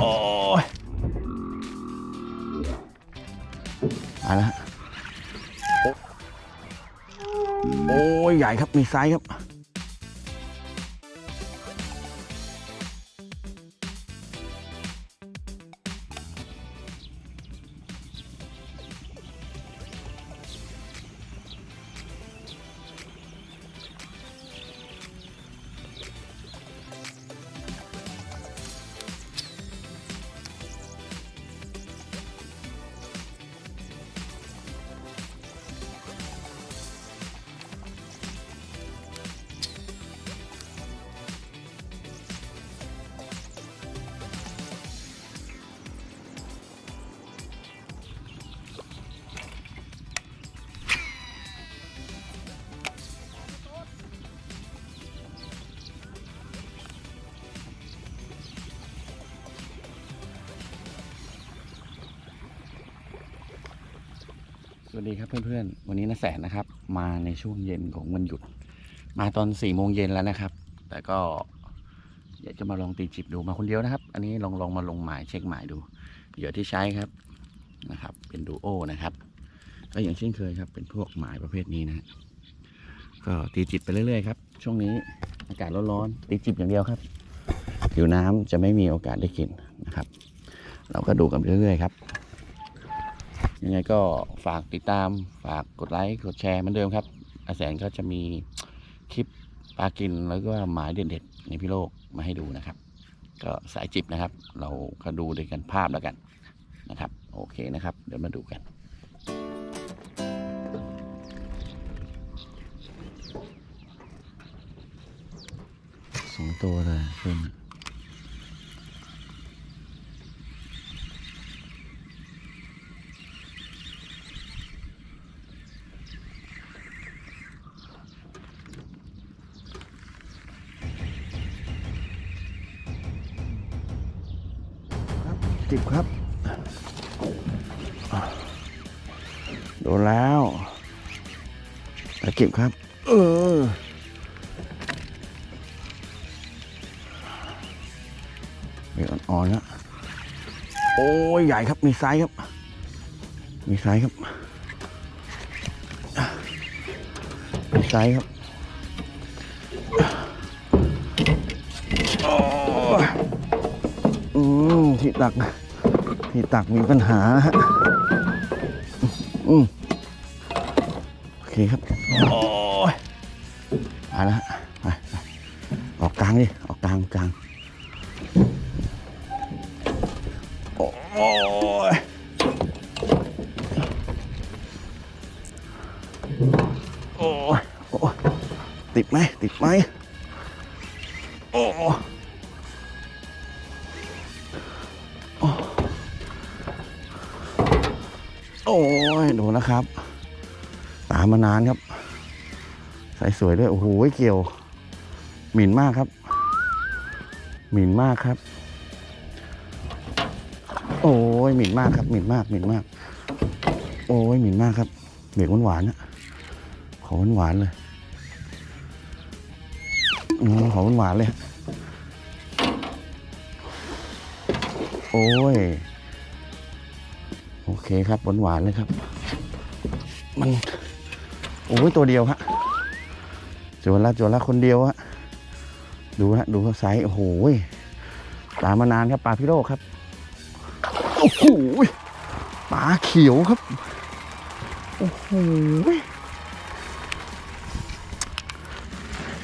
โอ้ยมาแล้วฮะโอ้ยใหญ่ครับมีไซส์ครับ สวัสดีครับเพื่อนๆ วันนี้นะแสนนะครับ มาในช่วงเย็นของวันหยุด มาตอนสี่โมงเย็นแล้วนะครับ แต่ก็อยากจะมาลองตีจิบดูมาคนเดียวนะครับ อันนี้ลองลองมาลงหมายเช็คหมายดูเหยื่อที่ใช้ครับนะครับ เป็นดูโอนะครับก็อย่างเช่นเคยครับ เป็นพวกหมายประเภทนี้นะ ก็ตีจิบไปเรื่อยๆครับ ช่วงนี้อากาศร้อนๆตีจิบอย่างเดียวครับผิวน้ำจะไม่มีโอกาสได้กินนะครับ เราก็ดูกันไปเรื่อยๆครับ ยังไงก็ฝากติดตามฝากกดไลค์กดแชร์เหมือนเดิมครับ อาแสนก็จะมีคลิปปลากินแล้วก็หมายเด็ดๆในพี่โลกมาให้ดูนะครับ ก็สายจิบนะครับ เราก็ดูด้วยกันภาพแล้วกันนะครับ โอเคนะครับ เดี๋ยวมาดูกันสองตัวเลยเพื่อน ครับจิบครับอะโดนแล้วตะเก็บครับ เออเดี๋ยวอ่อนๆแล้วโอ้ยใหญ่ครับ มีไซส์ครับ มีไซส์ครับ มีไซส์ครับโอ้ยอืมที่ตัก ที่ตักมีปัญหาฮะอืมโอเคครับ โอ้ยมาแล้วฮะไปไปออกกลางดิออกกลางกลางโอ้ยโอ้ยโอ้ยติดไหมติดไหมโอ้ โอ้ยดูนะครับ ตามมานานครับ ใส่สวยด้วย โอ้โหเกี่ยว หมิ่นมากครับ หมิ่นมากครับ โอ้ยหมิ่นมากครับ หมิ่นมาก หมิ่นมาก โอ้ยหมิ่นมากครับเบรกหวานๆนะขอหวานๆเลยอืมขอหวานๆเลย โอ้ย โอเคครับหวานๆเลยครับ มัน โอ้ยตัวเดียวฮะจวนละจวนละคนเดียวฮะดูฮะดูเขาไซส์โอ้โหตามมานานครับปลาพิโรครับโอ้โหปลาเขียวครับโอ้โห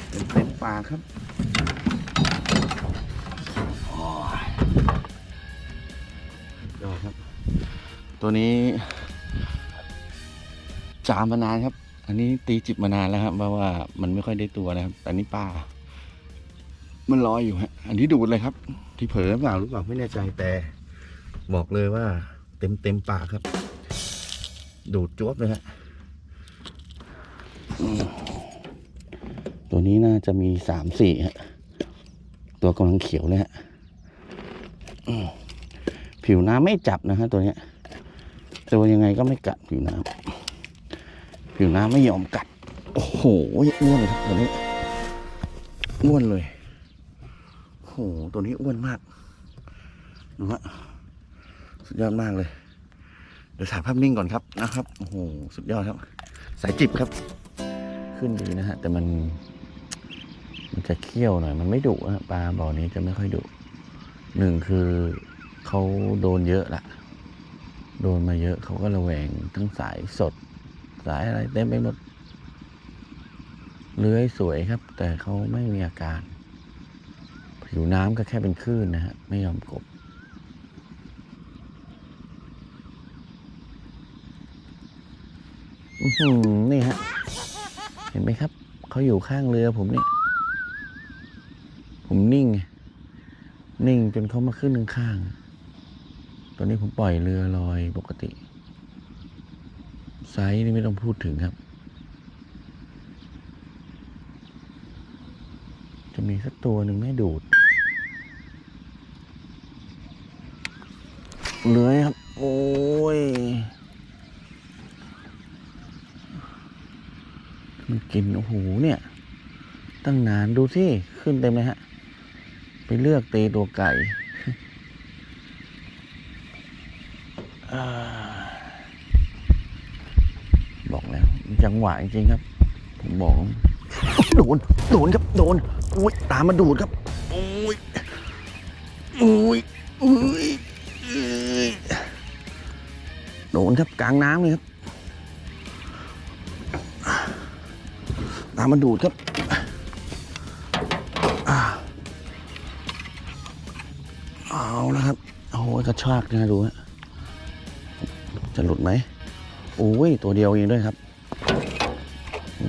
เต็มเต็มปากครับ ตัวนี้ จามมานานครับ อันนี้ตีจิบมานานแล้วครับเพราะว่ามันไม่ค่อยได้ตัวนะครับแต่นี่ปลามันลอยอยู่ฮะ อันนี้ดูดเลยครับ ที่เผลอหรือเปล่ารือเปล่าไม่แน่ใจแต่ บอกเลยว่า เต็มเต็มปากครับ ดูดจวบเลยฮะตัวนี้น่าจะมีสามสี่ฮะ ตัวกำลังเขียวเลยฮะผิวน้ำไม่จับนะฮะตัวเนี้ย ตัวยังไงก็ไม่กัดผิวน้ำผิวน้ำไม่ยอมกัด โอ้โหอ้วนเลยครับตัวนี้อ้วนเลยโหตัวนี้อ้วนมากดูฮะสุดยอดมากเลย เดี๋ยวถ่ายภาพนิ่งก่อนครับนะครับโอ้โหสุดยอดครับ สายจิบครับ ขึ้นดีนะฮะแต่มัน มันจะเคี้ยวหน่อย มันไม่ดุนะปลาบ่อนี้จะไม่ค่อยดุหนึ่งคือเขาโดนเยอะละ โดนมาเยอะเขาก็ระแวงทั้งสายสด สายอะไรเต็มไปหมดเลื้อยสวยครับ แต่เขาไม่มีอาการ ผิวน้ำก็แค่เป็นคลื่นนะฮะ ไม่ยอมกบอือหือนี่ฮะ เห็นไหมครับ เขาอยู่ข้างเรือผมเนี่ย ผมนิ่งไงนิ่งจนเขามาขึ้นข้างๆ ตอนนี้ผมปล่อยเรือลอยปกติ ไซส์นี่ไม่ต้องพูดถึงครับ จะมีสักตัวหนึ่งไม่ดูด เลื้อยครับ โอ้ย มันกิน โอ้โห เนี่ย ตั้งนานดูสิ ขึ้นเต็มเลยฮะ ไปเลือกตีตัวไก่ อ่า บอกแล้ว จังหวะจริงๆครับ ผมบอก โดน โดนครับ โดน อุ้ย ตามมาดูดครับโอ้ยอุ้ย อุ้ย อุ้ย โดนครับกลางน้ำเลยครับ ตามมาดูดครับอ่าเอาแล้วครับ โอ้โหกระชากนะดูฮะ จะหลุดไหมโอ้ยตัวเดียวเองด้วยครับ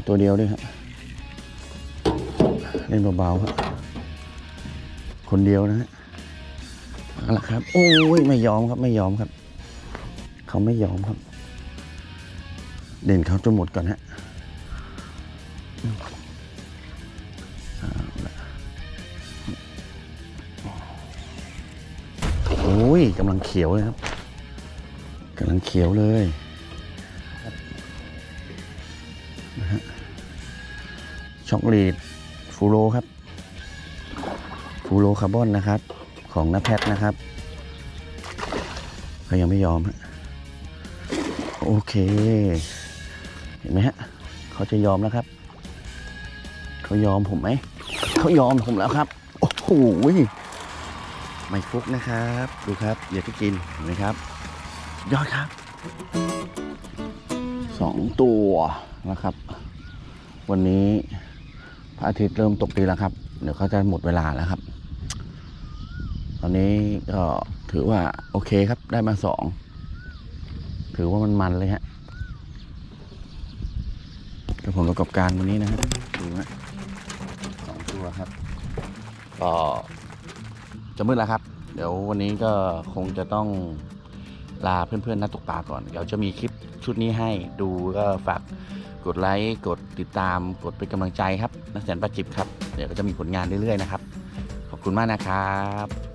ตัวเดียวด้วยครับเล่นเบาๆครับคนเดียวนะฮะเอาละครับ โอ้ยไม่ยอมครับไม่ยอมครับ เขาไม่ยอมครับ เด่นเขาจนหมดก่อนฮะโอ้ยกำลังเขียวเลยครับำลังเขียวเลยนะฮะช็อกโกแลตฟูโรครับ ฟูโรคาร์บอนนะครับ ของน้าแพทนะครับเขายังไม่ยอมฮะโอเค เห็นไหมฮะเขาจะยอมแล้วครับ เขายอมผมไหม เขายอมผมแล้วครับ โอ้โหไม่ฟุกนะครับ ดูครับอย่าที่กินเห็นไหมครับ ยอดครับสองตัวนะครับ วันนี้พระอาทิตย์เริ่มตกดีแล้วครับ เดี๋ยวเขาจะหมดเวลาแล้วครับ ตอนนี้ก็ถือว่าโอเคครับได้มาสองถือว่ามันมันเลยฮะกับผลประกอบการวันนี้นะครับดูฮะสองตัวครับก็จะมืดแล้วครับ เดี๋ยววันนี้ก็คงจะต้อง ลาเพื่อนๆนักตกปลาก่อน เดี๋ยวจะมีคลิปชุดนี้ให้ดูก็ฝากกดไลค์กดติดตามกดเป็นกำลังใจครับนักแสนประจิบครับ เดี๋ยวก็จะมีผลงานเรื่อยๆนะครับ ขอบคุณมากนะครับ